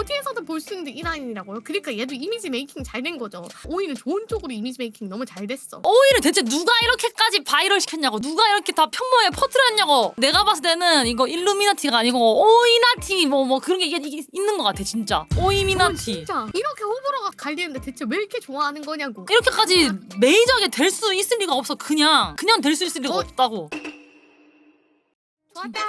어디에서든 볼수 있는 이라인이라고요. 그러니까 얘도 이미지 메이킹 잘 된 거죠. 오히려 좋은 쪽으로 이미지 메이킹 너무 잘 됐어. 오이를 대체 누가 이렇게까지 바이럴 시켰냐고 누가 이렇게 다 평범하게 퍼뜨렸냐고 내가 봤을 때는 이거 일루미나티가 아니고 오이나티 뭐 뭐 그런 게 이게, 이게 있는 것 같아 진짜 어, 오이미나티 진짜 이렇게 호불호가 갈리는데 대체 왜 이렇게 좋아하는 거냐고. 이렇게까지 메이저하게 될 수 있을 리가 없어 그냥 그냥 될 수 있을 리가 어? 없다고 맞아.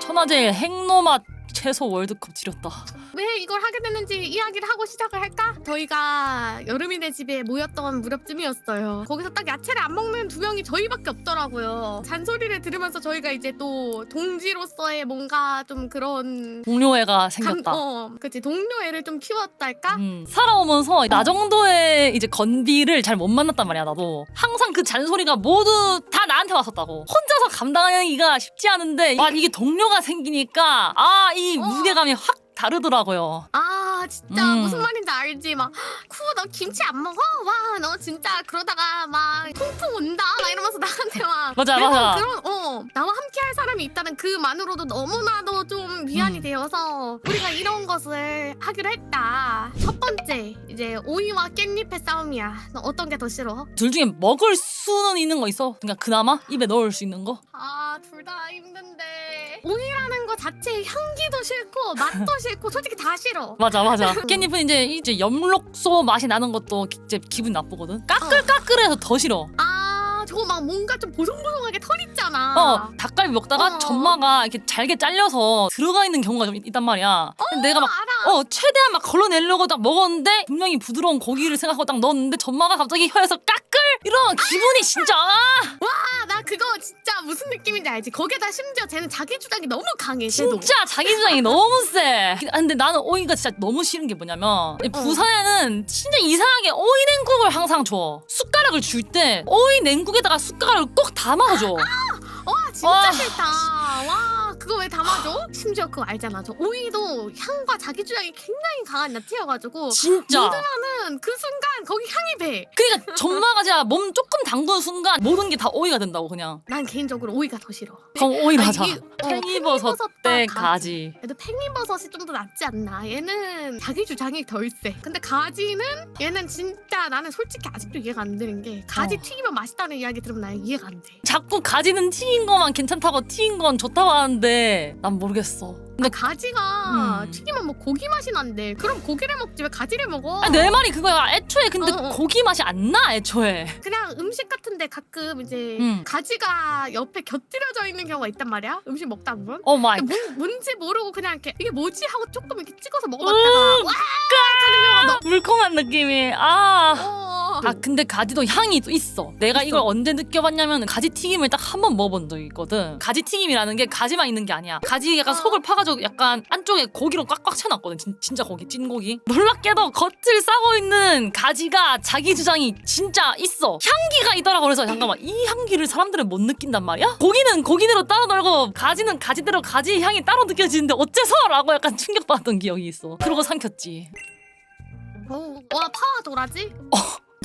천하제일 핵노맛 최소 월드컵 지렸다 왜 이걸 하게 됐는지 이야기를 하고 시작을 할까? 저희가 여름이네 집에 모였던 무렵쯤이었어요. 거기서 딱 야채를 안 먹는 두 명이 저희밖에 없더라고요. 잔소리를 들으면서 저희가 이제 또 동지로서의 뭔가 좀 그런 동료애가 감, 생겼다 어, 그치 동료애를 좀 키웠달까? 음, 살아오면서 나 정도의 이제 건비를 잘 못 만났단 말이야 나도 항상 그 잔소리가 모두 다 나한테 왔었다고 혼자서 감당하기가 쉽지 않은데 와 이게 동료가 생기니까 아이 어. 무게감이 확 다르더라고요 아 진짜 음. 무슨 말인지 알지 막쿠너 김치 안 먹어? 와 너 진짜 그러다가 막 통풍 온다 막 이러면서 나한테 막 맞아, 매번 맞아. 그런 어 나와 함께 할 사람이 있다는 그만으로도 너무나도 좀 위안이 음. 되어서 우리가 이런 것을 하기로 했다 첫 번째 이제 오이와 깻잎의 싸움이야 너 어떤 게 더 싫어? 둘 중에 먹을 수는 있는 거 있어 그러니까 그나마 입에 넣을 수 있는 거 아 둘 다 힘든데 오이라는 거 자체 향기도 싫고 맛도 싫고 솔직히 다 싫어 맞아 맞아. 깻잎은 이제 이제 엽록소 맛이 나는 것도 이제 기분 나쁘거든. 까끌까끌해서 더 싫어. 아 저거 막 뭔가 좀 보송보송하게 털 있잖아. 어 닭갈비 먹다가 어. 전마가 이렇게 잘게 잘려서 들어가 있는 경우가 좀 있- 있단 말이야 근데 내가 막 알아. 어 최대한 막 걸러내려고 딱 먹었는데 분명히 부드러운 고기를 생각하고 딱 넣었는데 전마가 갑자기 혀에서 까끌 이러면 기분이 진짜 아! 아, 나 그거 진짜 무슨 느낌인지 알지? 거기에다 심지어 쟤는 자기 주장이 너무 강해. 쟤도. 진짜 자기 주장이 너무 세. 아, 근데 나는 오이가 진짜 너무 싫은 게 뭐냐면 이 부산에는 진짜 이상하게 오이 냉국을 항상 줘. 숟가락을 줄 때 오이 냉국에다 가 숟가락을 꼭 담아줘. 와 진짜 와. 싫다. 와 그거 왜 담아줘? 심지어 그거 알잖아. 저 오이도 향과 자기 주장이 굉장히 강한 야채여가지고 진짜. 모든하는 그 순간 거기 향이 배. 그러니까 전마가 진짜 몸 조금 담근 순간 모든 게 다 오이가 된다고 그냥. 난 개인적으로 오이가 더 싫어. 그럼 오이 아니, 맞아. 이- 어, 팽이버섯 때 팽이버섯과 가지. 그래도 팽이버섯이 좀 더 낫지 않나. 얘는 자기 주장이 덜 세. 근데 가지는 얘는 진짜 나는 솔직히 아직도 이해가 안 되는 게 가지 어. 튀기면 맛있다는 이야기 들으면 난 이해가 안 돼. 자꾸 가지는 튀긴 거만 괜찮다고 튀긴 건 좋다고 하는데 난 모르겠어. 근데 근데 가지가 음. 튀기면 뭐 고기 맛이 난대. 그럼 고기를 먹지 왜 가지를 먹어? 아, 내 말이 그거야. 애초에 근데 어, 어. 고기 맛이 안 나. 애초에. 그냥 음식 같은데 가끔 이제 음. 가지가 옆에 곁들여져 있는 경우가 있단 말이야. 음식 먹다 보면. 오 마이 뭔, 뭔지 모르고 그냥 이렇게 이게 뭐지 하고 조금 이렇게 찍어서 음, 먹어봤다가 와 하는 경우가 물컹한 느낌이 아. 너. 아 근데 가지도 향이 또 있어. 내가. 이걸 언제 느껴봤냐면 가지 튀김을 딱 한 번 먹어본 적이 있거든. 가지 튀김이라는 게 가지만 있는 게 아니야. 가지 약간 어. 속을 파가지고 약간 안쪽에 고기로 꽉꽉 채놨거든. 진, 진짜 고기, 찐 고기. 놀랍게도 겉을 싸고 있는 가지가 자기 주장이 진짜 있어. 향기가 있더라고. 그래서 잠깐만 이 향기를 사람들은 못 느낀단 말이야? 고기는 고기대로 따로 놀고 가지는 가지대로 가지 향이 따로 느껴지는데 어째서?라고 약간 충격받았던 기억이 있어. 그러고 삼켰지. 어, 와 파와 도라지?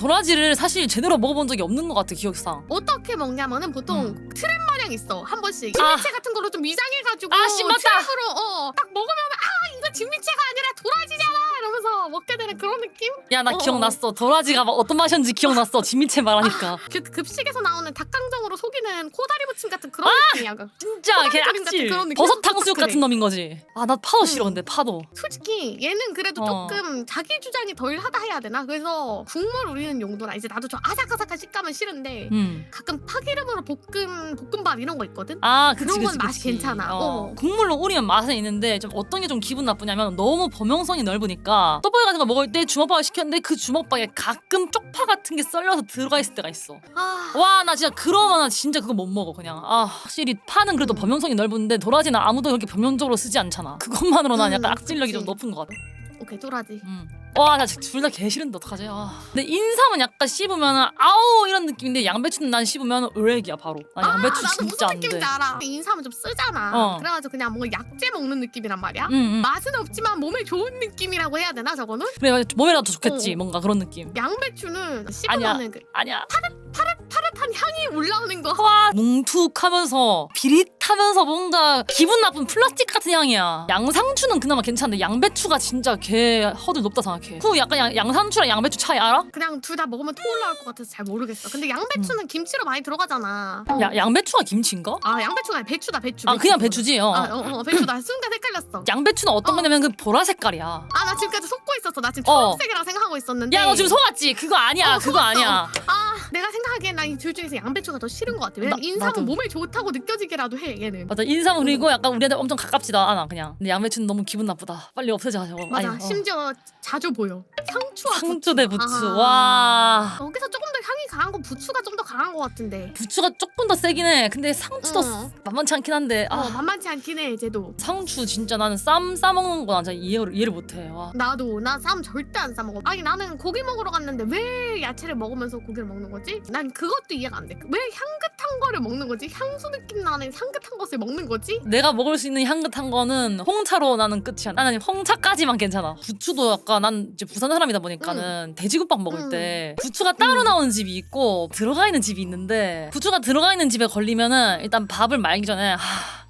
도라지를 사실 제대로 먹어본 적이 없는 것 같아 기억상. 어떻게 먹냐면은 보통 트랩 마냥 있어 한 번씩 음. 아. 진미채 같은 걸로 좀 위장해가지고 아, 씨, 맞다. 트랩으로 어딱 먹으면 아 이거 진미채가 아니라 도라지잖아 이러면서 먹게 되는 그런 느낌? 야 나 어. 기억났어. 도라지가 막 어떤 맛이었는지 기억났어. 진미채 말하니까. 그 급식에서 나오는 닭강정으로 속이는 코다리 무침 같은 그런 느낌이야 그. 진짜 걔 토마토 같은 악질. 그런 느낌? 버섯 탕수육 그래. 같은 놈인 거지. 아 나 파도 싫어 음. 근데 파도. 솔직히 얘는 그래도 어. 조금 자기 주장이 덜 하다 해야 되나? 그래서 국물 우리는 용도라 이제 나도 좀 아삭아삭한 식감은 싫은데 음. 가끔 파기름으로 볶음 볶음밥 이런 거 있거든? 아 그치 그런 건 그치 맛이 그치. 괜찮아. 어. 어. 국물로 우리면 맛은 있는데 좀 어떤 게 좀 기분 나쁘냐면 너무 범용성이 넓으니까 떡볶이 같은 거 먹을 때 주먹밥을 시켰는데 그 주먹밥에 가끔 쪽파 같은 게 썰려서 들어가 있을 때가 있어. 아, 와 나 진짜 그러면 나 진짜 그거 못 먹어 그냥 아 확실히 파는 그래도 범용성이 넓은데 도라지는 아무도 그렇게 범용적으로 쓰지 않잖아 그것만으로 난 음, 약간 악질력이 좀 그치. 높은 것 같아 오케이 도라지. 음. 와 나 둘 다 개 싫은데 어떡하지 아. 근데 인삼은 약간 씹으면 아우 이런 느낌인데 양배추는 난 씹으면 으렉이야 바로 난 양배추 아, 나도 진짜 무슨 안 돼 느낌인지 알아. 인삼은 좀 쓰잖아. 어. 그래가지고 그냥 뭔가 약재 먹는 느낌이란 말이야. 응, 응. 맛은 없지만 몸에 좋은 느낌이라고 해야 되나 저거는? 그래 몸에라도 좋겠지 어. 뭔가 그런 느낌 양배추는 아니야. 씹으면은 그 아니야 파릇파릇 비릿한 향이 올라오는 거. 와 뭉툭하면서 비릿하면서 뭔가 기분 나쁜 플라스틱 같은 향이야. 양상추는 그나마 괜찮은데 양배추가 진짜 개 허들 높다 생각해. 그 약간 양, 양상추랑 양배추 차이 알아? 그냥 둘 다 먹으면 토 올라올 것 같아서 잘 모르겠어. 근데 양배추는 김치로 많이 들어가잖아. 야, 양배추가 김치인가? 아 양배추가 아니라 배추다 배추. 아 그냥 배추. 배추지. 어. 아, 어, 어, 배추다. 순간 헷갈렸어. 양배추는 어떤 어. 거냐면 그 보라 색깔이야. 아 나 지금까지 속고 있었어. 나 지금 어. 초록색이라고 생각하고 있었는데. 야 너 지금 속았지? 그거 아니야. 어, 그거 속았어. 아니야. 아 내가 생 각하기엔 나이둘 중에서 양배추가 더 싫은 것 같아. 왜냐면 나- 인삼은 나도. 몸에 좋다고 느껴지게라도 해 얘는. 맞아 인삼 그리고 약간 우리한테 엄청 가깝지도 않아 그냥. 근데 양배추는 너무 기분 나쁘다. 빨리 없애자 저거. 맞아. 아니, 어. 심지어 자주 보여. 상추와 상추 대 부추. 아. 와. 여기서 조금 더 향이 강한 건 부추가 좀 더 강한 것 같은데. 부추가 조금 더 세긴 해. 근데 상추도 어. 만만치 않긴 한데. 아. 어 만만치 않긴 해 쟤도. 상추 진짜 나는 쌈 싸먹는 거 진짜 이해를, 이해를 못해. 와. 나도 나 쌈 절대 안 싸 먹어. 아니 나는 고기 먹으러 갔는데 왜 야채를 먹으면서 고기를 먹는 거지? 난 그것도 이해가 안 돼. 왜 향긋한 거를 먹는 거지? 향수 느낌 나는 향긋한 것을 먹는 거지? 내가 먹을 수 있는 향긋한 거는 홍차로 나는 끝이야. 나는 홍차까지만 괜찮아. 부추도 약간 난 이제 부산 사람이다 보니까는 돼지국밥 먹을 음. 때 부추가 따로 음. 나오는 집이 있고 들어가 있는 집이 있는데 부추가 들어가 있는 집에 걸리면은 일단 밥을 말기 전에 하,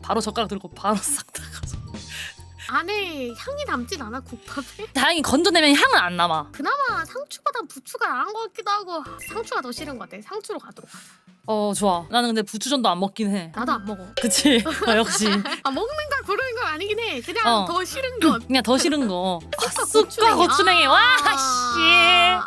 바로 젓가락 들고 바로 싹다 가서 안에 향이 남진 않아 국밥에? 다행히 건져내면 향은 안 남아. 그나마 상추보다 부추가 나은 것 같기도 하고 상추가 더 싫은 것 같아. 상추로 가도록. 어 좋아. 나는 근데 부추전도 안 먹긴 해. 나도 안 먹어. 그치? 어, 역시 아 먹는 걸 고르는 건 아니긴 해. 그냥 어. 더 싫은 것. 그냥 더 싫은 거. 쑥과 고추냉이 와 씨.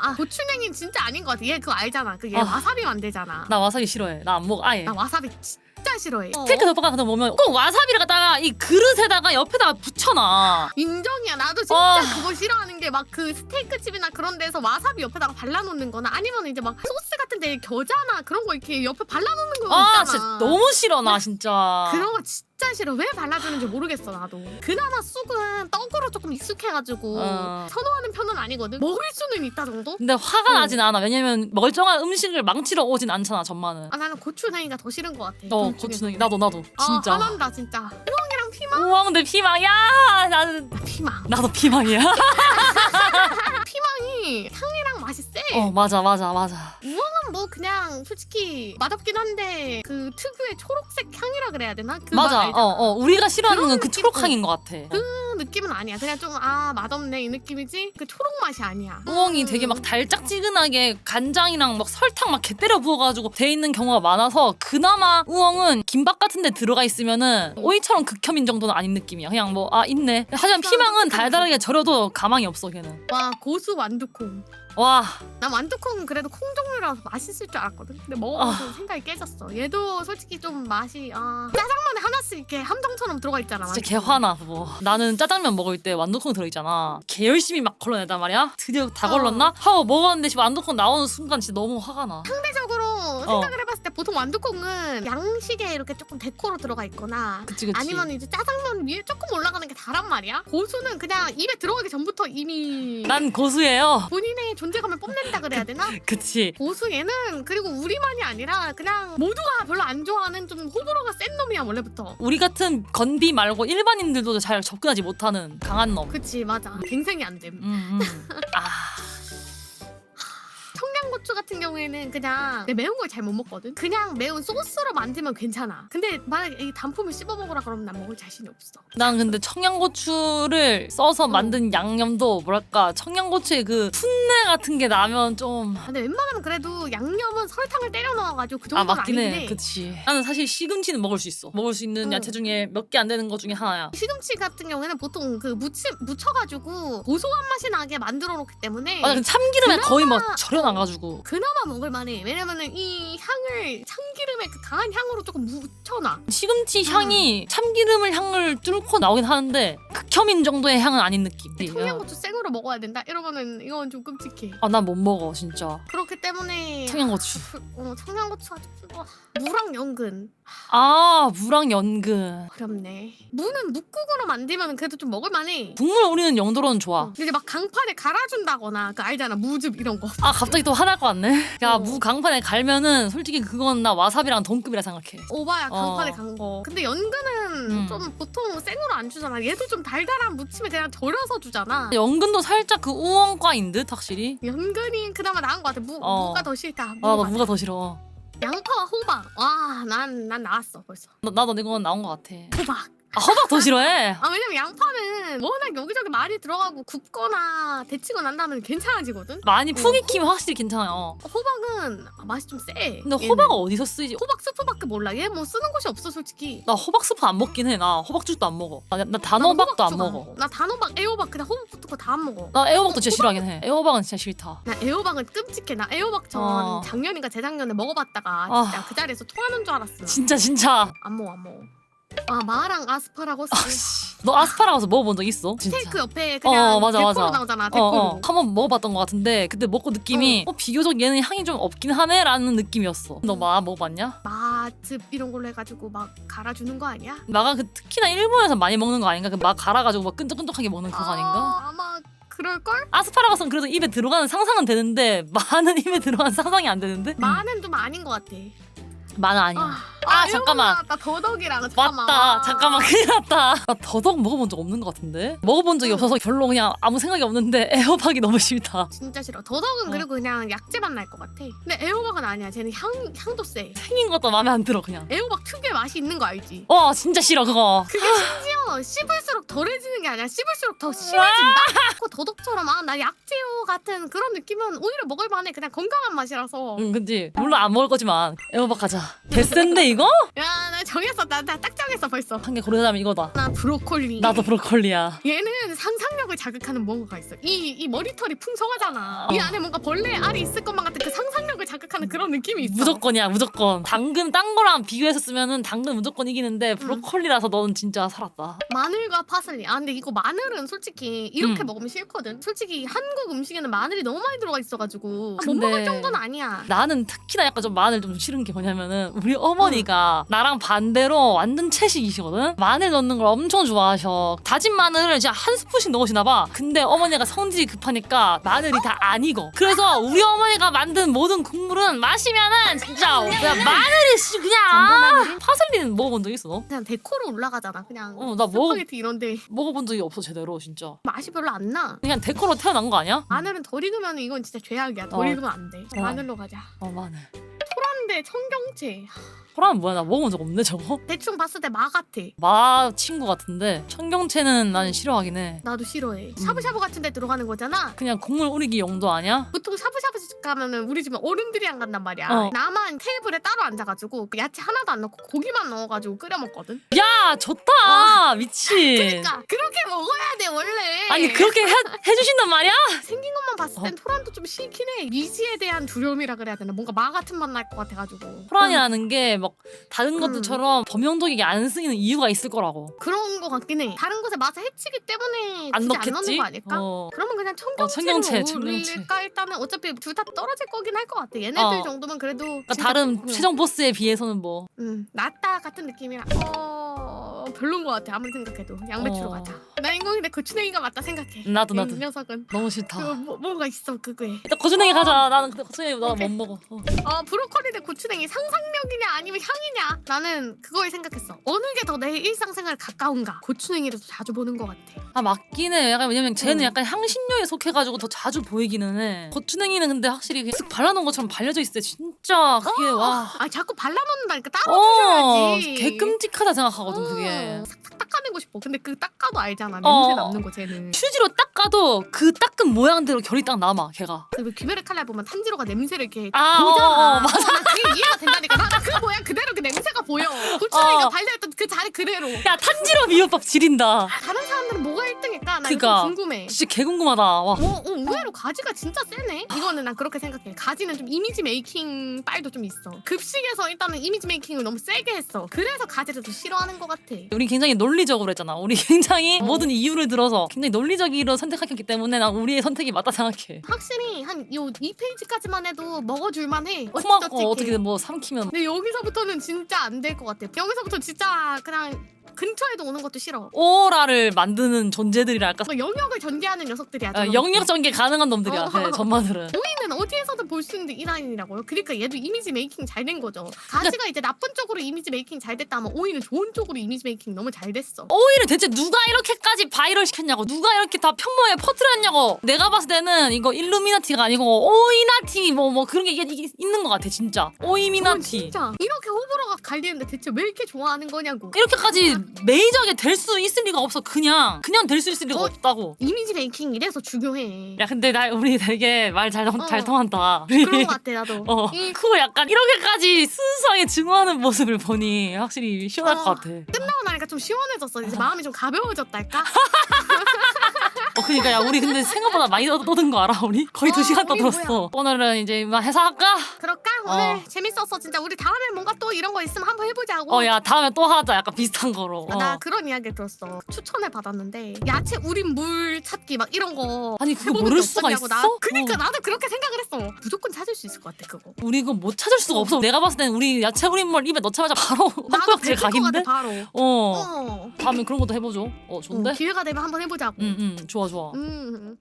아 고추냉이는 진짜 아닌 것 같아. 얘 그거 알잖아. 그얘 아. 와사비 만들잖아. 나 와사비 싫어해. 나 안 먹어. 아예. 나 와사비 진짜 싫어해. 스테이크 덮밥 같은 거 보면 꼭 와사비를 갖다가 이 그릇에다가 옆에다가 붙여놔. 인정이야. 나도 진짜 아. 그거 싫어하는 게 막 그 스테이크 집이나 그런 데서 와사비 옆에다가 발라놓는 거나 아니면 이제 막 소스 같은 데 겨자나 그런 거 이렇게 옆에 발라놓는 거 아 있잖아. 진짜 너무 싫어 나 진짜. 그런 거 진짜 싫어. 왜 발라주는지 모르겠어 나도. 그나마 쑥은 떡으로 조금 익숙해가지고 어. 선호하는 편은 아니거든. 먹을 수는 있다 정도? 근데 화가 어. 나진 않아. 왜냐면 멀쩡한 음식을 망치러 오진 않잖아 전만은. 아 나는 고추 냉이가 더 싫은 것 같아. 어. 고추냉이 나도 나도 아, 진짜. 화난다 진짜. 우엉이랑 피망? 우왕 내 피망 야 나는 피망. 나도 피망이야. 피망이 향이랑 맛이 세. 어 맞아 맞아 맞아. 우엉은 뭐 그냥 솔직히 맛없긴 한데 그 특유의 초록색 향이라 그래야 되나? 그 맞아. 맛 알잖아. 어어 우리가 싫어하는 그런 건 그 느낌? 초록향인 것 같아. 그 느낌은 아니야. 그냥 좀 아 맛없네 이 느낌이지. 그 초록 맛이 아니야. 우엉이 음. 되게 막 달짝지근하게 간장이랑 막 설탕 막 개 때려 부어가지고 돼 있는 경우가 많아서 그나마 우엉은 김밥 같은데 들어가 있으면은 오이처럼 극혐인 정도는 아닌 느낌이야. 그냥 뭐 아 있네. 하지만 피망은 달달하게 절여도 가망이 없어 걔는. 와 고수 완두콩. 와 난 완두콩은 그래도 콩 종류라서 맛있을 줄 알았거든. 근데 먹어보고 생각이 깨졌어. 얘도 솔직히 좀 맛이 아 짜장면에 하나씩 이렇게 함정처럼 들어가 있잖아. 진짜 완두콩. 개 화나 그거. 나는 짜장면 먹을 때 완두콩 들어있잖아. 개 열심히 막 걸러내단 말이야. 드디어 다 어. 걸렀나? 하고 먹었는데 지금 완두콩 나오는 순간 진짜 너무 화가 나. 상대적으로 어. 생각을 해봤을 때 보통 완두콩은 양식에 이렇게 조금 데코로 들어가 있거나 그치 그치. 아니면 이제 짜장면 위에 조금 올라가는 게 다란 말이야. 고수는 그냥 입에 들어가기 전부터 이미 난 고수예요. 본인의 존재감을 뽐낸다 그래야 되나? 그치. 고수 얘는 그리고 우리만이 아니라 그냥 모두가 별로 안 좋아하는 좀 호불호가 센 놈이야 원래부터. 우리 같은 건비 말고 일반인들도 잘 접근하지 못하는 강한 놈. 그치 맞아. 갱생이 안 됨. 음, 음. 아. 청양고추 같은 경우에는 그냥 내 매운 걸 잘 못 먹거든. 그냥 매운 소스로 만들면 괜찮아. 근데 만약에 이 단품을 씹어 먹으라 그러면 난 먹을 자신이 없어. 난 근데 청양고추를 써서 만든 양념도 뭐랄까 청양고추의 그 풋내 같은 게 나면 좀아 근데 웬만하면 그래도 양념은 설탕을 때려 넣어가지고 그 정도는 맞긴 아니긴 해. 해. 그치. 나는 사실 시금치는 먹을 수 있어. 먹을 수 있는 응. 야채 중에 몇 개 안 되는 것 중에 하나야. 시금치 같은 경우에는 보통 그 무치, 묻혀가지고 고소한 맛이 나게 만들어 놓기 때문에 맞아. 근데 참기름에 거의 막 그나마- 절여놔가지고. 그나마 먹을 만해. 왜냐면은 이 향을 참기름의 그 강한 향으로 조금 묻혀놔. 시금치 향이 참기름을 향을 뚫고 나오긴 하는데 극혐인 정도의 향은 아닌 느낌. 청양고추 생으로 먹어야 된다. 이러면은 이건 좀 끔찍해. 아, 난 못 먹어, 진짜. 그렇기 때문에 청양고추. 어, 청양고추가 좀 어, 무랑 연근 아, 무랑 연근. 어렵네. 무는 묵국으로 만들면 그래도 좀 먹을 만해. 국물 우리는 영도로는 좋아. 근데 이제 막 강판에 갈아준다거나 그 알잖아 무즙 이런 거. 아 갑자기 또 화날 것 같네. 야 어. 무 강판에 갈면은 솔직히 그건 나 와사비랑 동급이라 생각해. 오바야 강판에 어. 간 거. 근데 연근은 음. 좀 보통 생으로 안 주잖아. 얘도 좀 달달한 무침에 그냥 절여서 주잖아. 연근도 살짝 그 우엉과인 듯 확실히. 연근이 그나마 나은 것 같아. 무, 어. 무가 더 싫다. 아 나 무가 더 싫어. 양파와 호박. 와, 난 난 나왔어 벌써. 나, 나도 이건 나온 것 같아. 호박. 아, 허박 더 싫어해. 아 왜냐면 양파는 워낙 여기저기 말이 들어가고 굽거나 데치고 난 다음에 괜찮아지거든. 많이 푹 익히면 확실히 괜찮아요. 호박은 맛이 좀 세. 근데 얘는. 호박은 어디서 쓰이지? 호박 스프밖에 몰라. 얘 뭐 쓰는 곳이 없어 솔직히. 나 호박 스프 안 먹긴 해. 나 호박죽도 안 먹어. 나, 나 단호박도 난안 호박 먹어. 나 단호박, 애호박 그냥 호박 붙은 거 다 안 먹어. 나 애호박도 진짜 싫어하긴 해. 애호박은 진짜 싫다. 나 애호박은 끔찍해. 나 애호박 전 어. 작년인가 재작년에 먹어봤다가 아. 진짜 그 자리에서 토하는 줄 알았어. 진짜 진짜. 안 먹어 안 먹어. 아 마랑 아스파라거스 아씨. 너 아스파라거스 먹어본 적 있어? 진짜. 스테이크 옆에 그냥 어, 맞아, 데코로 맞아. 나오잖아 어, 데코로. 어. 한번 먹어봤던 것 같은데 그때 먹고 느낌이 어. 비교적 얘는 향이 좀 없긴 하네라는 느낌이었어. 너 마 먹어봤냐? 맛즙 이런 걸로 해가지고 막 갈아주는 거 아니야? 마가 그 특히나 일본에서 많이 먹는 거 아닌가? 그 마 갈아가지고 막 끈적끈적하게 먹는 그거 아닌가? 아, 아마 그럴걸? 아스파라거스는 그래도 입에 들어가는 상상은 되는데 마는 입에 들어가는 상상이 안 되는데? 마는 좀 아닌 것 같아. 마는 아니야. 아, 아, 잠깐만. 나 더덕이랑 잠깐만. 맞다. 잠깐만 큰일 났다. 나 더덕 먹어본 적 없는 것 같은데? 먹어본 적이 없어서 별로 그냥 아무 생각이 없는데 애호박이 너무 싫다. 진짜 싫어. 더덕은 어. 그리고 그냥 약재만 날것 같아. 근데 애호박은 아니야. 쟤는 향 향도 세. 생긴 것도 마음에 안 들어 그냥. 애호박 특유의 맛이 있는 거 알지? 와 진짜 싫어 그거. 그게 심지어 씹을수록 덜해지는 게 아니라 씹을수록 더 심해진다. 그 더덕처럼 아나 약재요 같은 그런 느낌은 오히려 먹을 만해. 그냥 건강한 맛이라서. 응 그지. 물론 안 먹을 거지만 애호박 가자. 개센데 이거? 야 나 정했어. 나나딱 정했어 벌써. 한 개 고르자면 이거다. 나 브로콜리. 나도 브로콜리야. 얘는 상상력을 자극하는 뭔가가 있어. 이, 이 머리털이 풍성하잖아. 이 어. 안에 뭔가 벌레 알이 있을 것만 같은 그 상상력을 자극하는 그런 느낌이 있어. 무조건이야 무조건. 당근 딴 거랑 비교해서 쓰면은 당근 무조건 이기는데 브로콜리라서 너는 진짜 살았다. 마늘과 파슬리. 아 근데 이거 마늘은 솔직히 이렇게 음. 먹으면 싫거든. 솔직히 한국 음식에는 마늘이 너무 많이 들어가 있어가지고 못 근데 먹을 정도는 아니야. 나는 특히나 약간 좀 마늘 좀 싫은 게 뭐냐면은 우리 어머니가 나랑 반대로 완전 채식이시거든. 마늘 넣는 걸 엄청 좋아하셔. 다진 마늘을 진짜 한 스푼씩 넣으시나 봐. 근데 어머니가 성질이 급하니까 마늘이 다 안 익어. 그래서 우리 어머니가 만든 모든 국물은 마시면은 진짜 그냥 마늘이 씨 그냥? 파슬리는 먹어본 적 있어 너? 그냥 데코로 올라가잖아. 그냥 어, 나 먹어- 스파게티 이런데 먹어본 적이 없어 제대로 진짜. 맛이 별로 안 나. 그냥 데코로 태어난 거 아니야? 마늘은 덜 익으면 이건 진짜 죄악이야. 덜 어. 익으면 안 돼. 어. 마늘로 가자. 어 마늘. 토란대 청경채. 호랑이 뭐야 나 먹어본 적 없네 저거. 대충 봤을 때 마 같아. 마 친구 같은데 청경채는 나는 싫어하긴 해. 나도 싫어해. 음. 샤브샤브 같은 데 들어가는 거잖아. 그냥 국물 우리기 용도 아니야? 보통 샤브샤브 집 가면은 우리 집은 어른들이랑 간단 말이야. 어. 나만 테이블에 따로 앉아가지고 그 야채 하나도 안 넣고 고기만 넣어가지고 끓여 먹거든. 야 좋다 미친. 그러니까 그렇게 먹어야 돼 원래. 아니 그렇게 해, 해주신단 말이야? 생긴 것만 봤을 땐 토란도 좀 싫긴 해. 미지에 대한 두려움이라 그래야 되나? 뭔가 마 같은 맛 날 것 같아가지고. 호란이라는 게막 다른 음. 것들처럼 범용독이게 안 쓰이는 이유가 있을 거라고. 그런 거 같긴 해. 다른 것에 맛을 해치기 때문에 안 굳이 안 넣는 넣겠지? 거 아닐까? 어. 그러면 그냥 청경채로 청경채, 청경채. 올릴까 일단은 어차피 둘 다 떨어질 거긴 할 것 같아. 얘네들 어. 정도면 그래도 그러니까 진짜 다른 음, 최종 보스에 비해서는 뭐. 음, 낫다 같은 느낌이라 어 별론 것 같아 아무리 생각해도 양배추로 어. 가자. 나 인공인데 고추냉이가 맞다 생각해. 나도 이 나도 녀석은 너무 그 싫다. 뭐, 뭔가 있어 그거에. 일단 고추냉이 가자. 나는 근데 고추냉이 나 못 오케이. 먹어. 어. 어 브로콜리 대 고추냉이 상상력이냐 아니면 향이냐? 나는 그걸 생각했어. 어느 게 더 내 일상생활 가까운가? 고추냉이를 더 자주 보는 것 같아. 아 맞긴 해. 약간 왜냐면 쟤는 음. 약간 향신료에 속해가지고 더 자주 보이기는 해. 고추냉이는 근데 확실히 그냥 쓱 발라놓은 것처럼 발려져 있을 때 진짜 그게 와. 아 자꾸 발라놓는다니까 따로 어, 주셔야지. 개 끔찍하다 생각하거든 어, 그게. 싹싹 닦아내고 싶어. 근데 그 닦아도 알잖아. 냄새 어. 남는 거 쟤는. 휴지로 닦아도 그 닦은 모양대로 결이 딱 남아 걔가. 그리고 귀멸의 칼날 보면 탄지로가 냄새를 이렇게 아, 보잖아. 어, 어, 맞아. 나 그게 이해가 된다니까. 나 그 모양 그대로 그 냄새가 보여. 고추냉이가 어. 발려있던 그 자리 그대로. 야 탄지로 미역밥 지린다. 다른 사람들은 뭐가 1등일까? 나 그니까. 이거 좀 궁금해. 진짜 개 궁금하다. 와. 어, 어, 의외로 가지가 진짜 세네. 이거는 난 그렇게 생각해. 가지는 좀 이미지 메이킹 빨도 좀 있어. 급식에서 일단은 이미지 메이킹을 너무 세게 했어. 그래서 가지를 더 싫어하는 것 같아. 우리 굉장히 논리 적으로 했잖아. 우리 굉장히 어. 모든 이유를 들어서 굉장히 논리적으로 선택했기 때문에 난 우리의 선택이 맞다 생각해. 확실히 한 요 2페이지까지만 해도 먹어줄만 해. 어찌저찌 어떻게든 뭐 삼키면 근데 여기서부터는 진짜 안 될 것 같아. 여기서부터 진짜 그냥 근처에도 오는 것도 싫어. 오라를 만드는 존재들이랄까. 그 영역을 전개하는 녀석들이야. 아, 저런 영역 것들. 전개 가능한 놈들이야. 어. 네, 전마들은. 우리는 어디에서든 볼수 있는 이라인이라고요. 그러니까 얘도 이미지 메이킹 잘 된 거죠. 가지가 이제 나쁜 쪽으로 이미지 메이킹 잘 됐다 하면 오이는 좋은 쪽으로 이미지 메이킹 너무 잘 됐어. 오이를 대체 누가 이렇게까지 바이럴 시켰냐고 누가 이렇게 다 편모에 퍼뜨렸냐고 내가 봤을 때는 이거 일루미나티가 아니고 오이나티 뭐 뭐 그런 게 이게, 이게 있는 것 같아 진짜 오이미나티 진짜 이렇게 호불호가 갈리는데 대체 왜 이렇게 좋아하는 거냐고. 이렇게까지 메이저하게 될 수 있을 리가 없어 그냥 그냥 될 수 있을 리가 어? 없다고 이미지 메이킹 이래서 중요해. 야 근데 나 우리 되게 말잘잘 어. 통한다 그런 거 같아 나도. 어이 그거 약간 이렇게까지 순수하게 증오하는 모습을 보니 확실히 시원할 어. 것 같아 끝나고 나니까 좀 시원해졌어. 이제 마음이 좀 가벼워졌달까? 어 그니까 야 우리 근데 생각보다 많이 떠- 떠든 거 알아 우리 거의 어, 두 시간 우리 떠들었어 오늘은 이제 이만 해산할까? 그럴까? 오늘 어. 재밌었어 진짜. 우리 다음에 뭔가 또 이런 거 있으면 한번 해보자고. 어 야 다음에 또 하자 약간 비슷한 거로 아, 어. 나 그런 이야기 들었어. 추천을 받았는데 야채 우린 물 찾기 막 이런 거. 아니 그거 모를 게 수가 있어? 없었냐고, 나. 그니까 어. 나도 그렇게 생각을 했어. 무조건 찾을 수 있을 것 같아 그거. 우리 그거 못 찾을 수가 없어 내가 봤을 땐 우리 야채 우린물 입에 넣자마자 바로 나도 헛구역질 뱉을 것 같아 각인데? 바로. 어 어. 다음에 그런 것도 해보죠 어 좋은데? 어, 기회가 되면 한번 해보자고. 응응 좋아 좋아 음.